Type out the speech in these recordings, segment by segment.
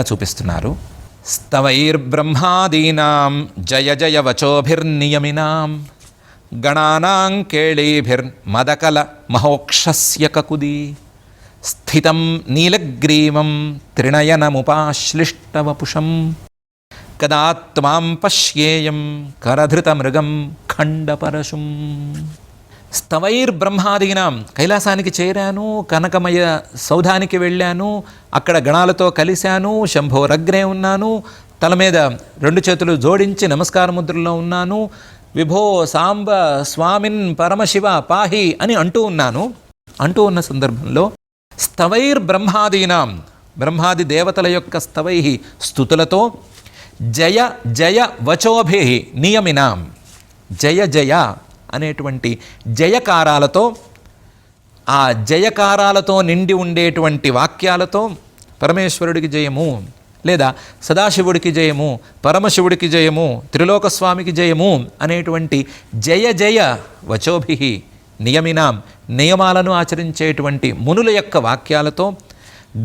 చూపిస్తున్నారు. స్తవైర్బ్రహ్మాదీనాం జయ జయ వచోభిర్నియమినాం. గణానాం కేళీభిర్ మదకల మహోక్షస్య కకుది. స్థితం నీలగ్రీవం త్రిణయనముపాశ్లిష్టవపుషం కదాత్మాం పశ్యేయం కరధృతమృగం ఖండపరశుం. స్తవైర్బ్రహ్మాదీనాం కైలాసానికి చేరాను కనకమయ సౌధానికి వెళ్ళాను అక్కడ గణాలతో కలిశాను శంభోరగ్రే ఉన్నాను తల మీద రెండు చేతులు జోడించి నమస్కార ముద్రలో ఉన్నాను విభో సాంబ స్వామిన్ పరమశివ పాహి అని అంటూ ఉన్నాను. అంటూ ఉన్న సందర్భంలో స్తవైర్ బ్రహ్మాదీనాం బ్రహ్మాది దేవతల యొక్క స్తవై స్థుతులతో జయ జయ వచోభి నియమినాం. జయ జయ అనేటువంటి జయకారాలతో ఆ జయకారాలతో నిండి ఉండేటువంటి వాక్యాలతో పరమేశ్వరుడికి జయము లేదా సదాశివుడికి జయము పరమశివుడికి జయము త్రిలోకస్వామికి జయము అనేటువంటి జయ జయ వచోభి నియమినాం నియమాలను ఆచరించేటువంటి మునుల యొక్క వాక్యాలతో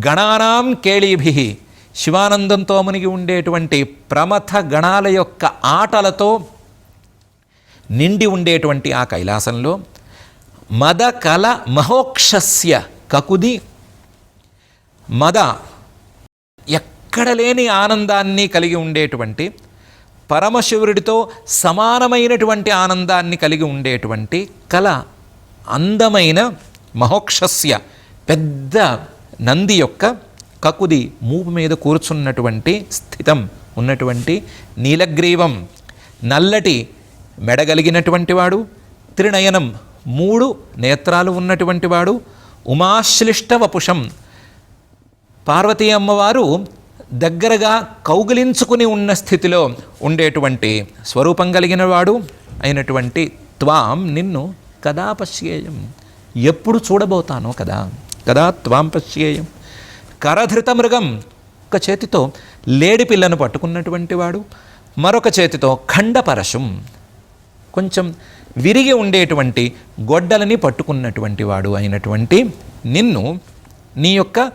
గణానాం కేళీభి శివానందంతో మునిగి ఉండేటువంటి ప్రమథ గణాల యొక్క ఆటలతో నిండి ఉండేటువంటి ఆ కైలాసంలో మద కల మహోక్షస్య కకుది. మద ఎక్కడ లేని ఆనందాన్ని కలిగి ఉండేటువంటి పరమశివుడితో సమానమైనటువంటి ఆనందాన్ని కలిగి ఉండేటువంటి కల అందమైన మహోక్షస్య పెద్ద నంది యొక్క కకుది మూపు మీద కూర్చున్నటువంటి స్థితం ఉన్నటువంటి నీలగ్రీవం. నల్లటి మెడగలిగినటువంటి వాడు త్రినయనం మూడు నేత్రాలు ఉన్నటువంటి వాడు ఉమాశ్లిష్ట వపుషం పార్వతీ అమ్మవారు దగ్గరగా కౌగిలించుకుని ఉన్న స్థితిలో ఉండేటువంటి స్వరూపం కలిగిన వాడు అయినటువంటి త్వాం నిన్ను కదా పశ్యేయం. ఎప్పుడు చూడబోతానో కదా కదా త్వాం పశ్యేయం. కరధృత మృగం ఒక చేతితో లేడి పిల్లను పట్టుకున్నటువంటి వాడు మరొక చేతితో ఖండపరశుం. కొంచెం విరిగి ఉండేటువంటి గొడ్డలని పట్టుకున్నటువంటి వాడు అయినటువంటి నిన్ను నీ యొక్క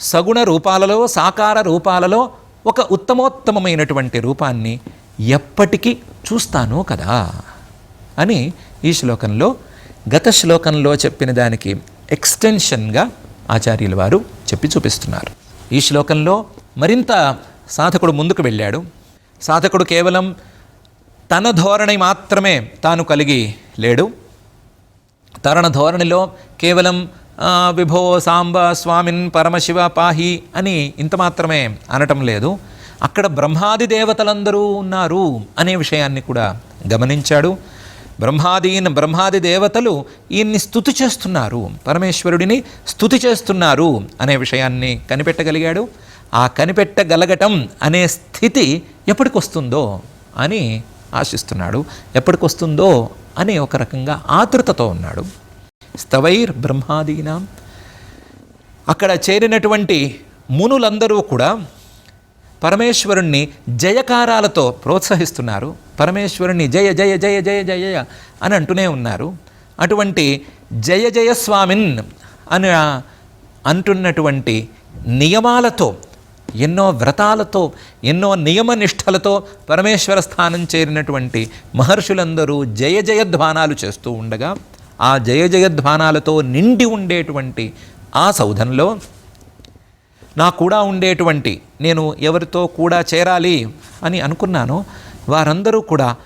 సగుణ రూపాలలో సాకార రూపాలలో ఒక ఉత్తమోత్తమమైనటువంటి రూపాన్ని ఎప్పటికీ చూస్తాను కదా అని ఈ శ్లోకంలో గత శ్లోకంలో చెప్పిన దానికి ఎక్స్టెన్షన్గా ఆచార్యుల వారు చెప్పి చూపిస్తున్నారు. ఈ శ్లోకంలో మరింత సాధకుడు ముందుకు వెళ్ళాడు. సాధకుడు కేవలం తన ధోరణి మాత్రమే తాను కలిగి లేడు. తరణ ధోరణిలో కేవలం విభో సాంబ స్వామిన్ పరమశివ పాహి అని ఇంత మాత్రమే అనటం లేదు. అక్కడ బ్రహ్మాది దేవతలందరూ ఉన్నారు అనే విషయాన్ని కూడా గమనించాడు. బ్రహ్మాదీన్ బ్రహ్మాది దేవతలు ఈయన్ని స్థుతి చేస్తున్నారు. పరమేశ్వరుడిని స్థుతి చేస్తున్నారు అనే విషయాన్ని కనిపెట్టగలిగాడు. ఆ కనిపెట్టగలగటం అనే స్థితి ఎప్పటికొస్తుందో అని ఆశిస్తున్నాడు. ఎప్పటికొస్తుందో అని ఒక రకంగా ఆతృతతో ఉన్నాడు. స్తవైర్ బ్రహ్మాదీనాం. అక్కడ చేరినటువంటి మునులందరూ కూడా పరమేశ్వరుణ్ణి జయకారాలతో ప్రోత్సహిస్తున్నారు. పరమేశ్వరుణ్ణి జయ జయ జయ జయ జయ అని అంటూనే ఉన్నారు. అటువంటి జయ జయ స్వామిన్ అని అంటున్నటువంటి నియమాలతో ఎన్నో వ్రతాలతో ఎన్నో నియమనిష్టలతో పరమేశ్వర స్థానం చేరినటువంటి మహర్షులందరూ జయ జయధ్వానాలు చేస్తూ ఉండగా ఆ జయ జయధ్వానాలతో నిండి ఉండేటువంటి ఆ సౌధంలో నా కూడా ఉండేటువంటి నేను ఎవరితో కూడా చేరాలి అని అనుకున్నాను. వారందరూ కూడా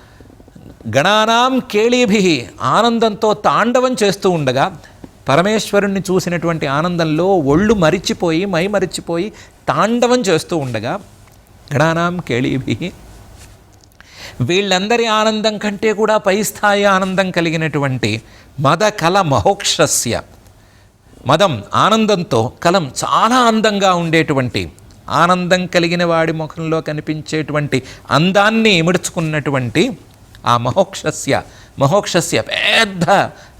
గణానాం కేళీభి ఆనందంతో తాండవం చేస్తూ ఉండగా పరమేశ్వరుణ్ణి చూసినటువంటి ఆనందంలో ఒళ్ళు మరిచిపోయి మై మరిచిపోయి తాండవం చేస్తూ ఉండగా గణానాం కేళీభి వీళ్ళందరి ఆనందం కంటే కూడా పై స్థాయి ఆనందం కలిగినటువంటి మద కల మహోక్షస్య మదం ఆనందంతో కలం చాలా అందంగా ఉండేటువంటి ఆనందం కలిగిన వాడి ముఖంలో కనిపించేటువంటి అందాన్ని ఇముడుచుకున్నటువంటి ఆ మహోక్షస్య మహోక్షస్య పెద్ద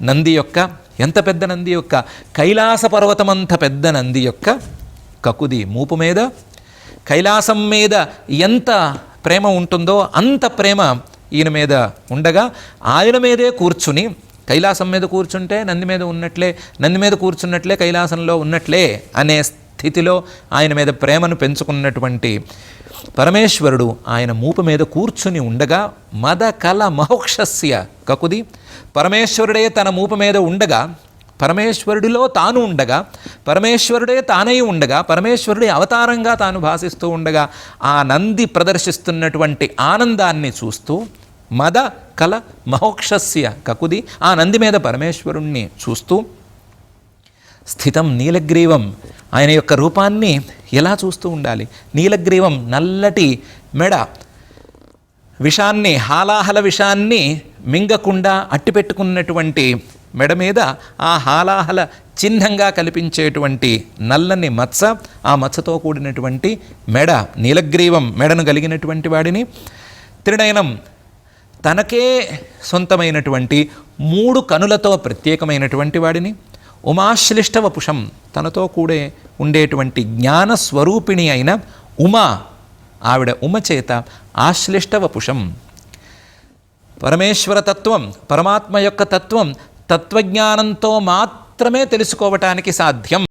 నంది యొక్క ఎంత పెద్ద నంది యొక్క కైలాస పర్వతమంత పెద్ద నంది యొక్క కకుది మూపు మీద. కైలాసం మీద ఎంత ప్రేమ ఉంటుందో అంత ప్రేమ ఈయన మీద ఉండగా ఆయన మీదే కూర్చుని కైలాసం మీద కూర్చుంటే నంది మీద ఉన్నట్లే నంది మీద కూర్చున్నట్లే కైలాసంలో ఉన్నట్లే అనే స్థితిలో ఆయన మీద ప్రేమను పెంచుకున్నటువంటి పరమేశ్వరుడు ఆయన మూపు మీద కూర్చుని ఉండగా మద కల మహోక్షస్య కకుది పరమేశ్వరుడే తన మూపు మీద ఉండగా పరమేశ్వరుడిలో తాను ఉండగా పరమేశ్వరుడే తానై ఉండగా పరమేశ్వరుడి అవతారంగా తాను భాసిస్తూ ఉండగా ఆ నంది ప్రదర్శిస్తున్నటువంటి ఆనందాన్ని చూస్తూ మద కల మహోక్షస్య కకుది ఆ నంది మీద పరమేశ్వరుణ్ణి చూస్తూ స్థితం నీలగ్రీవం ఆయన యొక్క రూపాన్ని ఎలా చూస్తూ ఉండాలి? నీలగ్రీవం నల్లటి మెడ విషాన్ని హాలాహల విషాన్ని మింగకుండా అట్టిపెట్టుకున్నటువంటి మెడ మీద ఆ హాలాహల చిహ్నంగా కల్పించేటువంటి నల్లని మత్స ఆ మత్సతో కూడినటువంటి మెడ నీలగ్రీవం మెడను కలిగినటువంటి వాడిని. త్రినయనం తనకే సొంతమైనటువంటి మూడు కనులతో ప్రత్యేకమైనటువంటి వాడిని. ఉమాశ్లిష్ట వపుషం తనతో కూడే ఉండేటువంటి జ్ఞాన స్వరూపిణి అయిన ఉమా ఆవిడ ఉమ చేత ఆశ్లిష్ట వపుషం పరమేశ్వర తత్వం పరమాత్మ యొక్క తత్వం తత్వజ్ఞానంతో మాత్రమే తెలుసుకోవటానికి సాధ్యం.